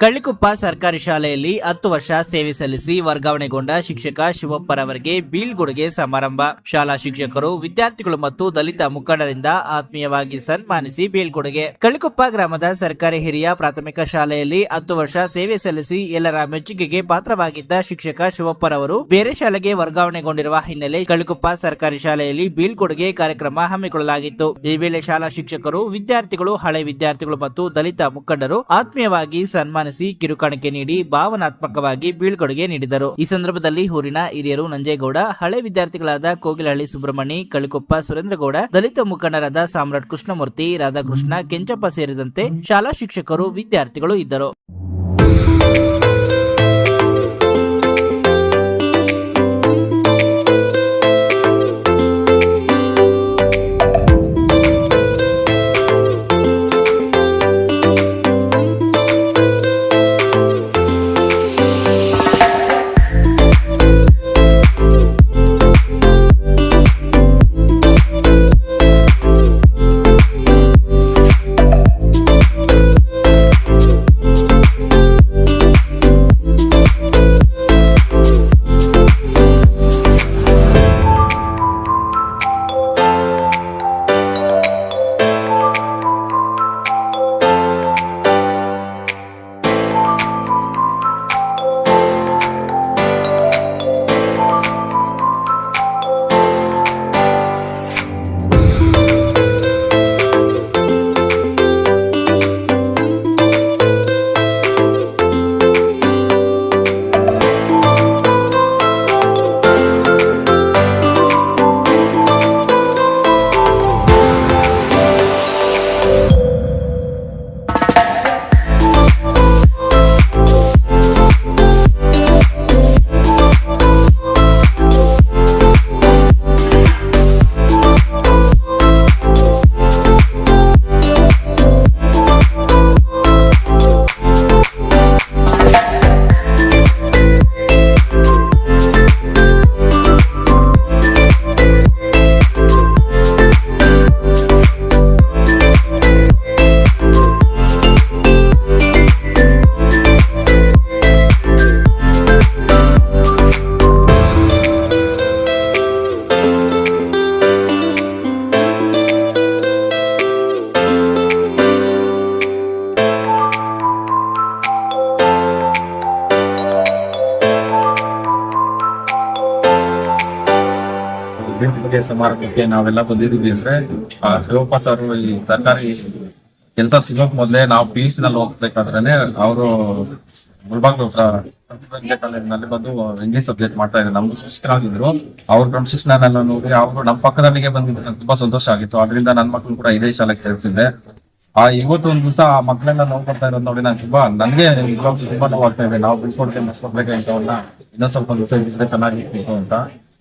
ಕಳ್ಳಿಕೊಪ್ಪ ಸರ್ಕಾರಿ ಶಾಲೆಯಲ್ಲಿ ಹತ್ತು ವರ್ಷ ಸೇವೆ ಸಲ್ಲಿಸಿ ವರ್ಗಾವಣೆಗೊಂಡ ಶಿಕ್ಷಕ ಶಿವಪ್ಪರವರಿಗೆ ಬೀಳ್ಕೊಡುಗೆ ಸಮಾರಂಭ. ಶಾಲಾ ಶಿಕ್ಷಕರು, ವಿದ್ಯಾರ್ಥಿಗಳು ಮತ್ತು ದಲಿತ ಮುಖಂಡರಿಂದ ಆತ್ಮೀಯವಾಗಿ ಸನ್ಮಾನಿಸಿ ಬೀಳ್ಕೊಡುಗೆ ಕಳ್ಳಿಕೊಪ್ಪ ಗ್ರಾಮದ ಸರ್ಕಾರಿ ಹಿರಿಯ ಪ್ರಾಥಮಿಕ ಶಾಲೆಯಲ್ಲಿ ಹತ್ತು ವರ್ಷ ಸೇವೆ ಸಲ್ಲಿಸಿ ಎಲ್ಲರ ಮೆಚ್ಚುಗೆಗೆ ಪಾತ್ರವಾಗಿದ್ದ ಶಿಕ್ಷಕ ಶಿವಪ್ಪರವರು ಬೇರೆ ಶಾಲೆಗೆ ವರ್ಗಾವಣೆಗೊಂಡಿರುವ ಹಿನ್ನೆಲೆ ಕಳ್ಳಿಕೊಪ್ಪ ಸರ್ಕಾರಿ ಶಾಲೆಯಲ್ಲಿ ಬೀಳ್ಕೊಡುಗೆ ಕಾರ್ಯಕ್ರಮ ಹಮ್ಮಿಕೊಳ್ಳಲಾಗಿತ್ತು. ಈ ವೇಳೆ ಶಾಲಾ ಶಿಕ್ಷಕರು, ವಿದ್ಯಾರ್ಥಿಗಳು, ಹಳೆ ವಿದ್ಯಾರ್ಥಿಗಳು ಮತ್ತು ದಲಿತ ಮುಖಂಡರು ಆತ್ಮೀಯವಾಗಿ ಸನ್ಮಾನಿಸಿ ಕಿರುಕಾಣಿಕೆ ನೀಡಿ ಭಾವನಾತ್ಮಕವಾಗಿ ಬೀಳ್ಕೊಡುಗೆ ನೀಡಿದರು. ಈ ಸಂದರ್ಭದಲ್ಲಿ ಊರಿನ ಹಿರಿಯರು ನಂಜೇಗೌಡ, ಹಳೆ ವಿದ್ಯಾರ್ಥಿಗಳಾದ ಕೋಗಿಲಹಳ್ಳಿ ಸುಬ್ರಹ್ಮಣಿ ಕಳಿಕೊಪ್ಪ ಸುರೇಂದ್ರಗೌಡ, ದಲಿತ ಮುಖಂಡರಾದ ಸಾಮ್ರಾಟ್ ಕೃಷ್ಣಮೂರ್ತಿ, ರಾಧಾಕೃಷ್ಣ, ಕೆಂಚಪ್ಪ ಸೇರಿದಂತೆ ಶಾಲಾ ಶಿಕ್ಷಕರು, ವಿದ್ಯಾರ್ಥಿಗಳು ಇದ್ದರು. ಸಮಾರಂಭಕ್ಕೆ ನಾವೆಲ್ಲ ಬಂದಿದ್ದೀವಿ ಅಂದ್ರೆ ಶಿವಪ್ಪ ಈ ತರಕಾರಿ ಕೆಲಸ ಸಿಗೋಕ್ ಮೊದ್ಲೇ ನಾವು ಪಿ ಯು ಸಿ ನಲ್ಲಿ ಹೋಗ್ಬೇಕಾದ್ರೇನೆ ಅವರು ಮುಳ್ಬಾಗ್ ಕಾಲೇಜಿನಲ್ಲಿ ಬಂದು ಇಂಗ್ಲಿಷ್ ಸಬ್ಜೆಕ್ಟ್ ಮಾಡ್ತಾ ಇದ್ರು. ನಮ್ಗೆ ಶಿಕ್ಷಕರಾಗಿದ್ರು ಅವ್ರ ಕ್ರಮಶಿಕ್ಷಣನೆಲ್ಲ ನೋಡಿ ಅವರು ನಮ್ಮ ಪಕ್ಕದಲ್ಲಿಗೆ ಬಂದಿದ್ದು ನಂಗೆ ತುಂಬಾ ಸಂತೋಷ ಆಗಿತ್ತು. ಅದರಿಂದ ನನ್ನ ಮಕ್ಕಳು ಕೂಡ ಇದೇ ಶಾಲೆಗೆ ಸೇರ್ತಿದ್ದೆ. ಆ ಇವತ್ತು ಒಂದ್ ದಿವಸ ಆ ಮಕ್ಕಳೆಲ್ಲ ನೋಡ್ಕೊಡ್ತಾ ಇರೋದು ನೋಡಿ ನಾನು ತುಂಬಾ ನನ್ಗೆ ತುಂಬಾ ನೋವಾಗ್ತಾ ಇದೆ. ನಾವು ಬಿಡ್ಕೊಡ್ತೇವೆ ಮಾಡ್ಕೊಡ್ಬೇಕಾಗಿದ್ದವನ್ನ ಇನ್ನೊಂದ್ ಸ್ವಲ್ಪ ದಿವಸ ಇದ್ರೆ ಅಂತ.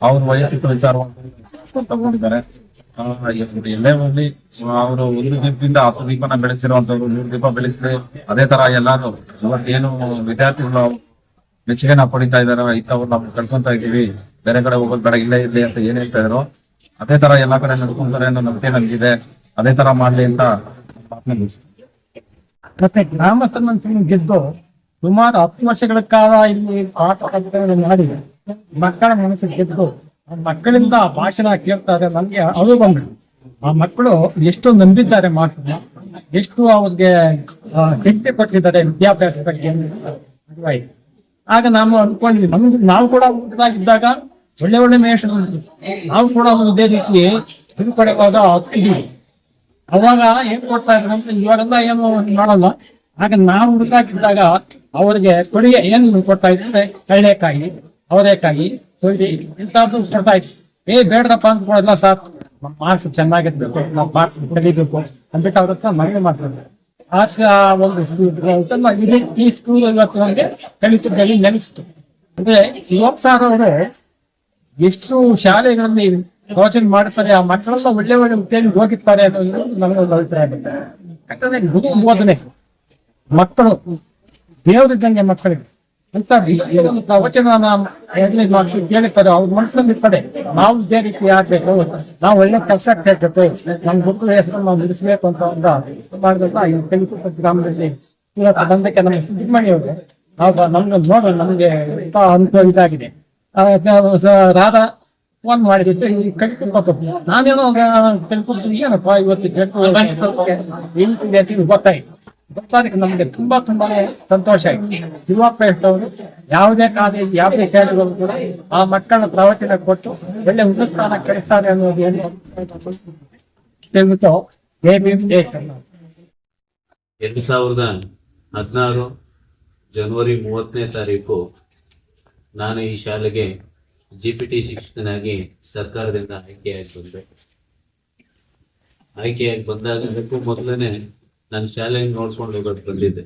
ಅವ್ರ ವೈಯಕ್ತಿಕ ವಿಚಾರವನ್ನು ತಗೊಂಡಿದ್ದಾರೆ. ಎಲ್ಲೇ ಹೋಗ್ಲಿ ಅವರು ಒಂದು ದೀಪದಿಂದ ಹತ್ತು ದೀಪನ ಬೆಳೆಸಿರುವಂತವ್ರು ನೂರು ದೀಪ ಬೆಳೆಸಿದ್ರೆ ಅದೇ ತರ ಎಲ್ಲಾರು ಏನು ವಿದ್ಯಾರ್ಥಿಗಳು ಮೆಚ್ಚುಗೆನ ಪಡಿತಾ ಇದಾರೆ, ಇಂಥವ್ರು ನಾವು ಕಳ್ಕೊಂತ ಇದೀವಿ ಬೇರೆ ಕಡೆ ಹೋಗೋದ್ ಬೇಡ, ಇಲ್ಲೇ ಇರ್ಲಿ ಅಂತ ಏನ್ ಹೇಳ್ತಾ ಇದ್ರು. ಅದೇ ತರ ಎಲ್ಲಾ ಕಡೆ ನಡ್ಕೊಂತಾರೆ ಅನ್ನೋ ನಂಬಿಕೆ ನಮ್ಗಿದೆ. ಅದೇ ತರ ಮಾಡ್ಲಿ ಅಂತ ಮತ್ತೆ ಗ್ರಾಮಸ್ಥರನ್ನು ಗೆದ್ದು ಸುಮಾರು ಹತ್ತು ವರ್ಷಗಳ ಕಾಲ ಇಲ್ಲಿ ಆಟ ಮಾಡಿದೆ. ಮಾಡಿ ಮಕ್ಕಳ ಮನಸ್ಸು ಗೆದ್ದು ಮಕ್ಕಳಿಂದ ಭಾಷಣ ಕೇಳ್ತಾರೆ ನನ್ಗೆ ಅದು ಬಂದ್ರು ಆ ಮಕ್ಕಳು ಎಷ್ಟು ನಂಬಿದ್ದಾರೆ ಮಾತನ್ನ ಎಷ್ಟು ಅವ್ರಿಗೆ ಆ, ಕೊಟ್ಟಿದ್ದಾರೆ ವಿದ್ಯಾಭ್ಯಾಸ ಬಗ್ಗೆ ಆಗ ನಾವು ಅನ್ಕೊಂಡ್ವಿ ನಮ್ಗೆ ನಾವು ಕೂಡ ಇದ್ದಾಗ ಒಳ್ಳೆ ಒಳ್ಳೆ ಮೇಷ ನಾವು ಕೂಡ ಇದೇ ರೀತಿ ತಿಳ್ಕೊಡುವಾಗ ಹತ್ತಿದ್ವಿ ಅವಾಗ ಏನ್ ಕೊಡ್ತಾ ಇದ್ರು ಅಂತ ಇವಾಗೆಲ್ಲ ಏನು ಮಾಡಲ್ಲ. ಆಗ ನಾವು ಹುಡುಕಾಕಿದ್ದಾಗ ಅವ್ರಿಗೆ ಕೊಡುಗೆ ಏನ್ ಕೊಡ್ತಾ ಇದ್ರೆ ಕಳ್ಳೆಕಾಯಿ. ಅವರೆಕಾಯಿ ಸೊಳ್ಳಿ ಇಂಥದ್ದು ಕೊಡ್ತಾ ಇತ್ತು ಏ, ಬೇಡದಪ್ಪ ಅಂತ ಕೊಡಲ್ಲ ಸರ್. ನಮ್ಮ ಮಾರ್ಕ್ಸ್ ಚೆನ್ನಾಗಿರ್ಬೇಕು, ನಮ್ಮ ಮಾರ್ಕ್ಸ್ ಕಲಿಬೇಕು ಅಂದ್ಬಿಟ್ಟು ಅವ್ರ ಹತ್ರ ಮನವಿ ಮಾಡ್ತಾರೆ. ಆ ಒಂದು ಈ ಸ್ಕೂಲ್ ಇವತ್ತು ನಮಗೆ ಕಲಿತದಲ್ಲಿ ನೆಲೆಸ್ತು ಅಂದ್ರೆ ಯುವಕ್ ಸರ್ ಅವರು ಎಷ್ಟು ಶಾಲೆಗಳಲ್ಲಿ ಯೋಚನೆ ಮಾಡ್ತಾರೆ, ಆ ಮಕ್ಕಳನ್ನ ಒಳ್ಳೆ ಒಳ್ಳೆ ಹುದ್ದೆಯಲ್ಲಿ ಹೋಗಿರ್ತಾರೆ ಅನ್ನೋದು ನನಗೊಂದು ಅಭಿಪ್ರಾಯ ಆಗುತ್ತೆ. ಯಾಕಂದ್ರೆ ಗುರು ಬೋಧನೆ ಮಕ್ಕಳು ದೇವರಿದ್ದಂಗೆ ಮಕ್ಕಳಿಗೆ. ಅಂತ ಕೇಳಿರ್ತಾರೆ ಅವ್ರ ಮನಸ್ಸಲ್ಲಿ ಇರ್ತಾರೆ ನಾವು ಇದೇ ರೀತಿ ಆಗ್ಬೇಕು ನಾವು ಒಳ್ಳೆ ಕೆಲಸ ಕೇಳ್ಬೇಕು. ನಮ್ಮ ಮಕ್ಕಳ ಹೆಸರು ನಾವು ಅಂತ ಒಂದು ಮಾಡಿದಾಗ ಈ ತೆಲುಗು ಗ್ರಾಮದಲ್ಲಿ ಇವತ್ತು ಬಂದಕ್ಕೆ ನಮ್ಮ ನಾವು ನಮ್ಗೆ ನೋಡ ನಮ್ಗೆ ಅನುಭವ ಇದಾಗಿದೆ. ರಾಧಾ ಫೋನ್ ಮಾಡಿದ್ರೆ ಈ ಕಟ್ಕೊಟ್ಟು ನಾನೇನೋ ತಿಳ್ಕೊಂಡು ಏನಪ್ಪ ಇವತ್ತು ಗೊತ್ತಾಯ್ತು ಗೊತ್ತಾದಕ್ಕೆ ನಮ್ಗೆ ತುಂಬಾ ತುಂಬಾನೇ ಸಂತೋಷ ಆಯ್ತು. ಶಿವಪ್ರೇಷ್ಠ ಅವರು ಯಾವುದೇ ಕಾಲೇಜ್ ಯಾವುದೇ ಶಾಲೆಗಳು ಕೂಡ ಆ ಮಕ್ಕಳ ಪ್ರವಚನ ಕೊಟ್ಟು ಒಳ್ಳೆ ಉನ್ನತಾನ ಕೆಡಿಸ್ತಾರೆ ಅನ್ನೋದು ಏನು ಎರಡು ಸಾವಿರದ ಹದಿನಾರು ಜನವರಿ ಮೂವತ್ತನೇ ತಾರೀಕು ನಾನು ಈ ಶಾಲೆಗೆ ಜಿ ಪಿ ಟಿ ಶಿಕ್ಷಕನಾಗಿ ಸರ್ಕಾರದಿಂದ ಆಯ್ಕೆಯಾಗಿ ಬಂದೆ. ಆಯ್ಕೆಯಾಗಿ ಬಂದಾಗ ಅದಕ್ಕೂ ಮೊದಲನೇ ನಾನು ಶಾಲೆ ನೋಡ್ಕೊಂಡು ಹೋಗೋದು ಬಂದಿದ್ದೆ.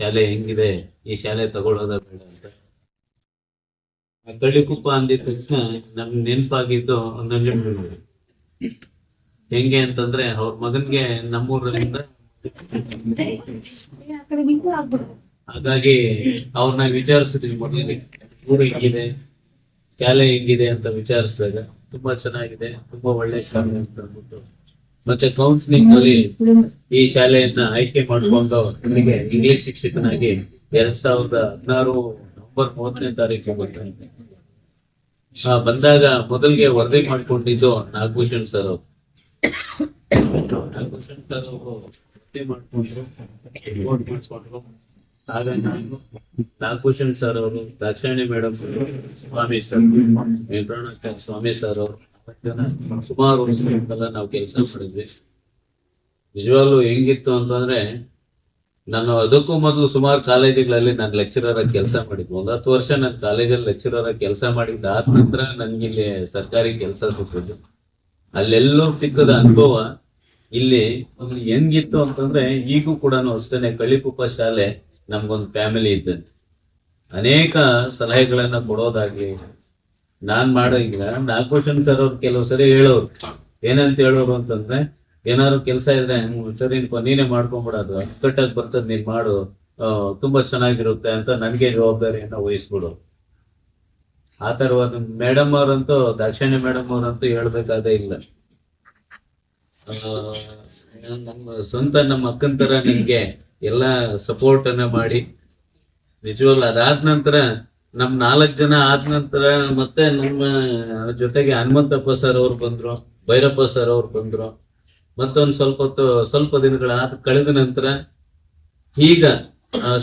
ಶಾಲೆ ಹೆಂಗಿದೆ? ಈ ಶಾಲೆ ತಗೊಳ್ಳೋದ ಬೇಡ ಅಂತ. ಕಳ್ಳಿಕುಪ್ಪ ಅಂದಿದ ತಕ್ಷಣ ನಮ್ಗೆ ನೆನಪಾಗಿದ್ದು ನಂಜನಗೂಡು ಹೆಂಗೆ ಅಂತಂದ್ರೆ ಅವ್ರ ಮಗನ್ಗೆ ನಮ್ಮೂರಿಂದ ಹಾಗಾಗಿ ಅವ್ರನ್ನ ವಿಚಾರಿಸಿದ್ವಿ ಮೊದಲಿಗೆ ಊರು ಹೆಂಗಿದೆ? ಶಾಲೆ ಹೆಂಗಿದೆ ಅಂತ ವಿಚಾರಿಸಿದಾಗ ತುಂಬಾ ಚೆನ್ನಾಗಿದೆ, ತುಂಬಾ ಒಳ್ಳೆ ಶಾಲೆ ಅಂತ ಅಂದ್ಬಿಟ್ಟು. ಮತ್ತೆ ಕೌನ್ಸಿಲಿಂಗ್ನಲ್ಲಿ ಈ ಶಾಲೆಯನ್ನ ಆಯ್ಕೆ ಮಾಡಿಕೊಂಡು ನಿಮಗೆ ಇಂಗ್ಲಿಷ್ ಶಿಕ್ಷಕನಾಗಿ ಎರಡ್ ಸಾವಿರದ ಹದಿನಾರು ನವೆಂಬರ್ ಮೂವತ್ತನೇ ತಾರೀಕು ಬಂದೆ ಬಂದಾಗ ಮೊದಲಿಗೆ ವರದಿ ಮಾಡ್ಕೊಂಡಿದ್ದು ನಾಗಭೂಷಣ್ ಸರ್ ಅವರು. ನಾಗಭೂಷಣ್ ಸರ್ ಅವರು ವರದಿ. ಆಗ ನಾನು ನಾಗಭೂಷಣ್ ಸರ್ ಅವರು Dakshayani madam Swamy sir Venkataramana Swamy sir ಅವರು ಸುಮಾರು ವರ್ಷಗಳಿಂದೆಲ್ಲ ನಾವು ಕೆಲಸ ಮಾಡಿದ್ವಿ. ನಿಜವಾಗ್ಲೂ ಹೆಂಗಿತ್ತು ಅಂತಂದ್ರೆ, ನಾನು ಅದಕ್ಕೂ ಮೊದಲು ಸುಮಾರು ಕಾಲೇಜುಗಳಲ್ಲಿ ನಾನು ಲೆಕ್ಚರರ್ ಆಗಿ ಕೆಲಸ ಮಾಡಿದ್ವಿ ಒಂದ್ ಹತ್ತು ವರ್ಷ ನಾನು ಕಾಲೇಜಲ್ಲಿ ಲೆಕ್ಚರರ್ ಆಗಿ ಕೆಲಸ ಮಾಡಿದ್ದ ಆದ ನಂತರ ನನ್ಗೆ ಇಲ್ಲಿ ಸರ್ಕಾರಿ ಕೆಲಸ ಸಿಕ್ಕಿದ್ದು. ಅಲ್ಲೆಲ್ಲೂ ಸಿಕ್ಕದ ಅನುಭವ ಇಲ್ಲಿ ಹೆಂಗಿತ್ತು ಅಂತಂದ್ರೆ, ಈಗೂ ಕೂಡ ಅಷ್ಟೇನೆ ಕಳಿಕುಪ್ಪ ಶಾಲೆ ನಮ್ಗೊಂದು ಫ್ಯಾಮಿಲಿ ಇದ್ದಂತೆ. ಅನೇಕ ಸಲಹೆಗಳನ್ನ ಕೊಡೋದಾಗ್ಲಿ ನಾನ್ ಮಾಡೋ ನಾಲ್ಕು ಕ್ವಶನ್ ಸರ್ ಅವ್ರು ಕೆಲವು ಸರಿ ಹೇಳೋರು. ಏನಂತ ಹೇಳೋರು ಅಂತಂದ್ರೆ, ಏನಾದ್ರು ಕೆಲಸ ಇದ್ರೆ ಸರಿ ನೀನೆ ಮಾಡ್ಕೊಂಡ್ಬಿಡೋದು ಕಟ್ಟಾಗಿ ಬರ್ತದ ನೀನ್ ಮಾಡು. ತುಂಬಾ ಚೆನ್ನಾಗಿರುತ್ತೆ ಅಂತ ನನ್ಗೆ ಜವಾಬ್ದಾರಿಯನ್ನ ವಹಿಸ್ಬಿಡು. ಆ ತರವಾದ ಮೇಡಮ್ ಅವರಂತೂ ಮೇಡಂ ಮೇಡಮ್ ಅವರಂತೂ ಹೇಳ್ಬೇಕಾದೇ ಇಲ್ಲ. ಸ್ವಂತ ನಮ್ಮ ಅಕ್ಕನ ತರ ನಿಮ್ಗೆ ಎಲ್ಲಾ ಸಪೋರ್ಟ್ ಅನ್ನ ಮಾಡಿ. ನಿಜವಲ್ಲ ಅದಾದ ನಂತರ ನಮ್ ನಾಲ್ಕ್ ಜನ ಆದ ನಂತರ ಮತ್ತೆ ನಮ್ಮ ಜೊತೆಗೆ ಹನುಮಂತಪ್ಪ ಸರ್ ಅವ್ರು ಬಂದ್ರು, ಭೈರಪ್ಪ ಸರ್ ಅವ್ರು ಬಂದ್ರು. ಮತ್ತೊಂದ್ ಸ್ವಲ್ಪ ಹೊತ್ತು, ಸ್ವಲ್ಪ ದಿನಗಳ ಕಳೆದ ನಂತರ ಈಗ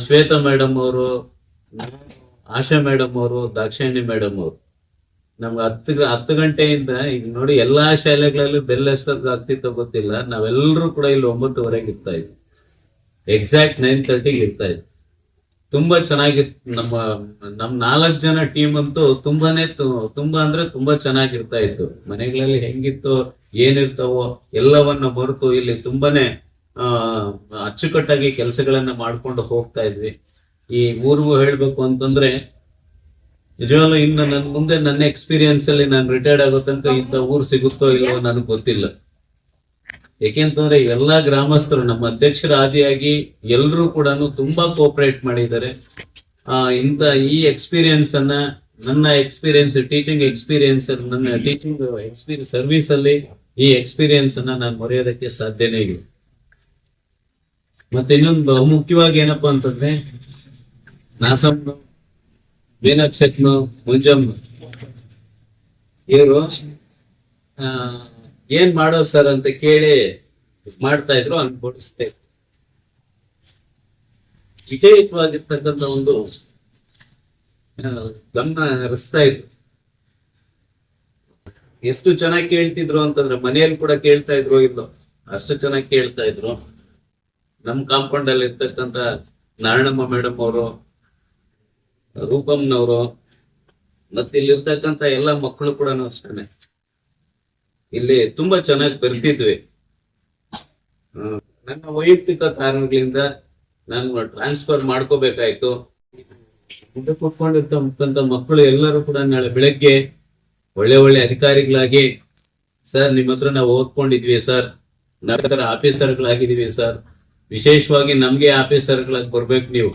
ಶ್ವೇತಾ ಮೇಡಮ್ ಅವರು, ಆಶಾ ಮೇಡಮ್ ಅವರು, ದಾಕ್ಷಾಯಣಿ ಮೇಡಮ್ ಅವರು. ನಮ್ಗೆ ಹತ್ತು ಹತ್ತು ಗಂಟೆಯಿಂದ ಈಗ ನೋಡಿ ಎಲ್ಲಾ ಶಾಲೆಗಳಲ್ಲೂ ಬೆಲ್ಲ ಎಷ್ಟೊತ್ತಿಗೆ ಆಗ್ತಿತ್ತೋ ಗೊತ್ತಿಲ್ಲ. ನಾವೆಲ್ಲರೂ ಕೂಡ ಇಲ್ಲಿ ಒಂಬತ್ತುವರೆಗೆ ಇರ್ತಾ ಇದ್ವಿ. ಎಕ್ಸಾಕ್ಟ್ ನೈನ್ ತರ್ಟಿಗೆ ಇರ್ತಾ ಇದ್ವಿ. ತುಂಬಾ ಚೆನ್ನಾಗಿತ್ತು ನಮ್ಮ, ನಮ್ ನಾಲ್ಕ್ ಜನ ಟೀಮ್ ಅಂತೂ ತುಂಬಾನೇ ತುಂಬಾ ಅಂದ್ರೆ ತುಂಬಾ ಚೆನ್ನಾಗಿರ್ತಾ ಇತ್ತು. ಮನೆಗಳಲ್ಲಿ ಹೆಂಗಿತ್ತು, ಏನಿರ್ತಾವೋ, ಎಲ್ಲವನ್ನ ಮರೆತು ಇಲ್ಲಿ ತುಂಬಾನೇ ಅಚ್ಚುಕಟ್ಟಾಗಿ ಕೆಲಸಗಳನ್ನ ಮಾಡ್ಕೊಂಡು ಹೋಗ್ತಾ ಇದ್ವಿ. ಈ ಊರಿಗೂ ಹೇಳ್ಬೇಕು ಅಂತಂದ್ರೆ, ನಿಜವಾಗ್ಲೂ ಇನ್ನು ನನ್ ಮುಂದೆ ನನ್ನ ಎಕ್ಸ್ಪೀರಿಯನ್ಸ್ ಅಲ್ಲಿ ನಾನು ರಿಟೈರ್ಡ್ ಆಗೋ ತನಕ ಇಂಥ ಊರ್ ಸಿಗುತ್ತೋ ಇಲ್ವೋ ನನಗೆ ಗೊತ್ತಿಲ್ಲ. ಯಾಕೆಂತಂದ್ರೆ ಎಲ್ಲಾ ಗ್ರಾಮಸ್ಥರು, ನಮ್ಮ ಅಧ್ಯಕ್ಷರ ಆದಿಯಾಗಿ ಎಲ್ಲರೂ ಕೂಡ ತುಂಬಾ ಕೋಪರೇಟ್ ಮಾಡಿದ್ದಾರೆ. ಆ ಇಂತ ಈ ಎಕ್ಸ್ಪೀರಿಯನ್ಸ್ ಅನ್ನ, ನನ್ನ ಎಕ್ಸ್ಪೀರಿಯನ್ಸ್ ಟೀಚಿಂಗ್ ಎಕ್ಸ್ಪೀರಿಯನ್ಸ್ ನನ್ನ ಟೀಚಿಂಗ್ ಎಕ್ಸ್ಪೀರಿಯನ್ಸ್ ಸರ್ವಿಸ್ ಅಲ್ಲಿ ಈ ಎಕ್ಸ್ಪೀರಿಯನ್ಸ್ ಅನ್ನ ನಾನು ಮರೆಯೋದಕ್ಕೆ ಸಾಧ್ಯನೇ ಇಲ್ಲ. ಮತ್ತೆ ಇನ್ನೊಂದು ಬಹುಮುಖ್ಯವಾಗಿ ಏನಪ್ಪಾ ಅಂತಂದ್ರೆ ನಾಸಮ್ಮ ಮೀನಾಕ್ಷತ್ನು ಮುಂಜಮ್ಮ, ಇವರು ಏನ್ ಮಾಡೋ ಸರ್ ಅಂತ ಕೇಳಿ ಮಾಡ್ತಾ ಇದ್ರು ಅನ್ಕೊಡಿಸ್ತಾ ಇದ್ರು. ವಿಜಯಯುತವಾಗಿರ್ತಕ್ಕಂಥ ಒಂದು ಗಮನ ಹರಿಸ್ತಾ ಇದ್ರು. ಎಷ್ಟು ಚೆನ್ನಾಗಿ ಕೇಳ್ತಿದ್ರು ಅಂತಂದ್ರೆ ಮನೆಯಲ್ಲಿ ಕೂಡ ಕೇಳ್ತಾ ಇದ್ರು ಇಲ್ಲೋ, ಅಷ್ಟು ಚೆನ್ನಾಗಿ ಕೇಳ್ತಾ ಇದ್ರು. ನಮ್ ಕಾಂಪೌಂಡ್ ಅಲ್ಲಿ ಇರ್ತಕ್ಕಂಥ ನಾರಾಯಣಮ್ಮ ಮೇಡಮ್ ಅವರು, ರೂಪಮ್ನವರು ಮತ್ತೆ ಇಲ್ಲಿ ಇರ್ತಕ್ಕಂಥ ಎಲ್ಲ ಮಕ್ಕಳು ಕೂಡ ಅಷ್ಟೇನೆ. ಇಲ್ಲಿ ತುಂಬಾ ಚೆನ್ನಾಗಿ ಬರ್ತಿದ್ವಿ ನನ್ನ ವೈಯಕ್ತಿಕ ಕಾರಣಗಳಿಂದ ನಾನು ಟ್ರಾನ್ಸ್ಫರ್ ಮಾಡ್ಕೋಬೇಕಾಯ್ತು. ಕೂತ್ಕೊಂಡಿರ್ತಕ್ಕಂಥ ಮಕ್ಕಳು ಎಲ್ಲರೂ ಕೂಡ ನಾಳೆ ಬೆಳಗ್ಗೆ ಒಳ್ಳೆ ಒಳ್ಳೆ ಅಧಿಕಾರಿಗಳಾಗಿ, ಸರ್, ನಿಮ್ಮ ಹತ್ರ ನಾವು ಓದ್ಕೊಂಡಿದ್ವಿ ಸರ್. ನಾವ್ ಆಫೀಸರ್ಗಳಾಗಿದ್ದೀವಿ ಸರ್. ವಿಶೇಷವಾಗಿ ನಮ್ಗೆ ಆಫೀಸರ್ಗಳಾಗಿ ಬರ್ಬೇಕು ನೀವು.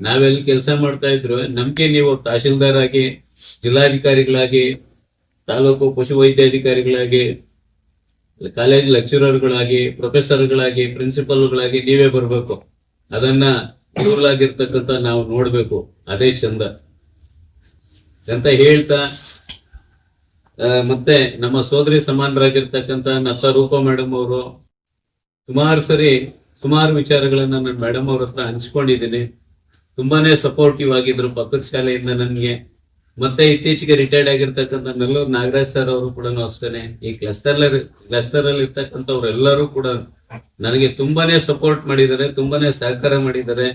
ನಾವೆಲ್ಲಿ ಕೆಲಸ ಮಾಡ್ತಾ ಇದ್ರು, ನಮ್ಗೆ ನೀವು ತಹಶೀಲ್ದಾರ್ ಆಗಿ, ಜಿಲ್ಲಾಧಿಕಾರಿಗಳಾಗಿ ತಾಲೂಕು ಪಶುವೈದ್ಯಾಧಿಕಾರಿಗಳಾಗಿ, ಕಾಲೇಜ್ ಲೆಕ್ಚರರ್ಗಳಾಗಿ, ಪ್ರೊಫೆಸರ್ಗಳಾಗಿ, ಪ್ರಿನ್ಸಿಪಲ್ಗಳಾಗಿ ನೀವೇ ಬರ್ಬೇಕು. ಅದನ್ನ pure ಆಗಿರ್ತಕ್ಕಂಥ ನಾವು ನೋಡ್ಬೇಕು. ಅದೇ ಚಂದ. ಅಂತ ಹೇಳ್ತಾ ಮತ್ತೆ ನಮ್ಮ ಸೋದರಿ ಸಮಾನರಾಗಿರ್ತಕ್ಕಂಥ ನತ್ತ ರೂಪ ಮೇಡಮ್ ಅವರು, ಸುಮಾರು ಸರಿ, ಸುಮಾರು ವಿಚಾರಗಳನ್ನ ನಾನು ಮೇಡಮ್ ಅವ್ರ ಹತ್ರ ಹಂಚ್ಕೊಂಡಿದ್ದೀನಿ. ತುಂಬಾನೇ ಸಪೋರ್ಟಿವ್ ಆಗಿದ್ರು ಪಕ್ಕದ ಶಾಲೆಯಿಂದ ನನ್ಗೆ. ಮತ್ತೆ ಇತ್ತೀಚೆಗೆ ರಿಟೈರ್ಡ್ ಆಗಿರ್ತಕ್ಕಂಥ ನೆಲ್ಲೂರು ನಾಗರಾಜ್ ಸರ್ ಅವರು ಕೂಡ ಅಷ್ಟೇನೆ. ಈ ಕ್ಲಸ್ಟರ್ ಕ್ಲಸ್ಟರ್ ಅಲ್ಲಿ ಇರ್ತಕ್ಕಂಥವ್ರೆಲ್ಲರೂ ಕೂಡ ನನಗೆ ತುಂಬಾನೇ ಸಪೋರ್ಟ್ ಮಾಡಿದ್ದಾರೆ, ತುಂಬಾನೇ ಸಹಕಾರ ಮಾಡಿದ್ದಾರೆ.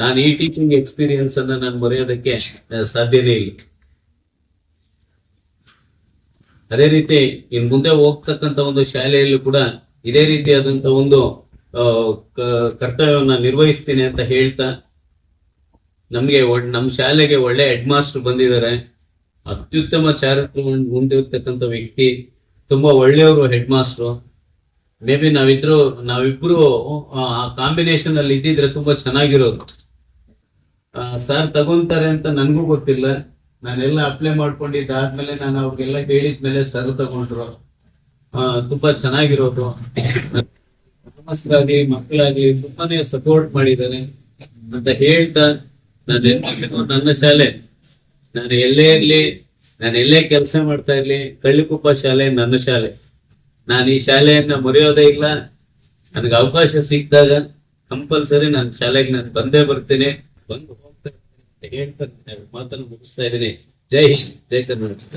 ನಾನು ಈ ಟೀಚಿಂಗ್ ಎಕ್ಸ್ಪೀರಿಯನ್ಸ್ ಅನ್ನ ನಾನು ಮರೆಯೋದಕ್ಕೆ ಸಾಧ್ಯನೇ ಇಲ್ಲ. ಅದೇ ರೀತಿ ಇನ್ ಮುಂದೆ ಹೋಗ್ತಕ್ಕಂತ ಒಂದು ಶಾಲೆಯಲ್ಲಿ ಕೂಡ ಇದೇ ರೀತಿಯಾದಂತ ಒಂದು ಕರ್ತವ್ಯವನ್ನ ನಿರ್ವಹಿಸ್ತೀನಿ ಅಂತ ಹೇಳ್ತಾ ನಮ್ಗೆ ನಮ್ಮ ನಮ್ ಶಾಲೆಗೆ ಒಳ್ಳೆ ಹೆಡ್ ಮಾಸ್ಟರ್ ಬಂದಿದ್ದಾರೆ. ಅತ್ಯುತ್ತಮ ಚಾರಿತ್ರ ಹೊಂದಿರ್ತಕ್ಕಂಥ ವ್ಯಕ್ತಿ, ತುಂಬಾ ಒಳ್ಳೆಯವರು ಹೆಡ್ ಮಾಸ್ಟ್ರು ಮೇ ಬಿ ನಾವಿದ್ರು ನಾವಿಬ್ರು, ಆ ಕಾಂಬಿನೇಷನ್ ಅಲ್ಲಿ ಇದ್ದಿದ್ರೆ ತುಂಬಾ ಚೆನ್ನಾಗಿರೋದು. ಸರ್ ತಗೊಂತಾರೆ ಅಂತ ನನ್ಗೂ ಗೊತ್ತಿಲ್ಲ. ನಾನೆಲ್ಲ ಅಪ್ಲೈ ಮಾಡ್ಕೊಂಡಿದ್ದಾದ್ಮೇಲೆ ನಾನು ಅವ್ರಿಗೆಲ್ಲ ಹೇಳಿದ್ಮೇಲೆ ಸರ್ ತಗೊಂಡ್ರು. ತುಂಬಾ ಚೆನ್ನಾಗಿರೋದು. ಮಕ್ಕಳಾಗಿ ತುಂಬಾನೇ ಸಪೋರ್ಟ್ ಮಾಡಿದ್ದಾರೆ ಅಂತ ಹೇಳ್ತಾ ನಾನು ನನ್ನ ಶಾಲೆ. ನಾನು ಎಲ್ಲೇ ಇರ್ಲಿ, ನಾನು ಎಲ್ಲೇ ಕೆಲಸ ಮಾಡ್ತಾ ಇರ್ಲಿ, ಕಳ್ಳಿಕೊಪ್ಪ ಶಾಲೆ ನನ್ನ ಶಾಲೆ. ನಾನು ಈ ಶಾಲೆಯನ್ನ ಮರೆಯೋದೇ ಇಲ್ಲ. ನನಗೆ ಅವಕಾಶ ಸಿಕ್ಕಿದಾಗ ಕಂಪಲ್ಸರಿ ನಾನು ಶಾಲೆಗೆ ನಾನು ಬಂದೇ ಬರ್ತೇನೆ. ಬಂದು ಹೋಗ್ತಾ ಹೇಳ್ತಾ ನಾನು ಮಾತನ್ನು ಮುಗಿಸ್ತಾ ಇದ್ದೀನಿ. ಜೈ ಹಿಂದ್, ಜೈ ಕರ್ನಾಟಕ.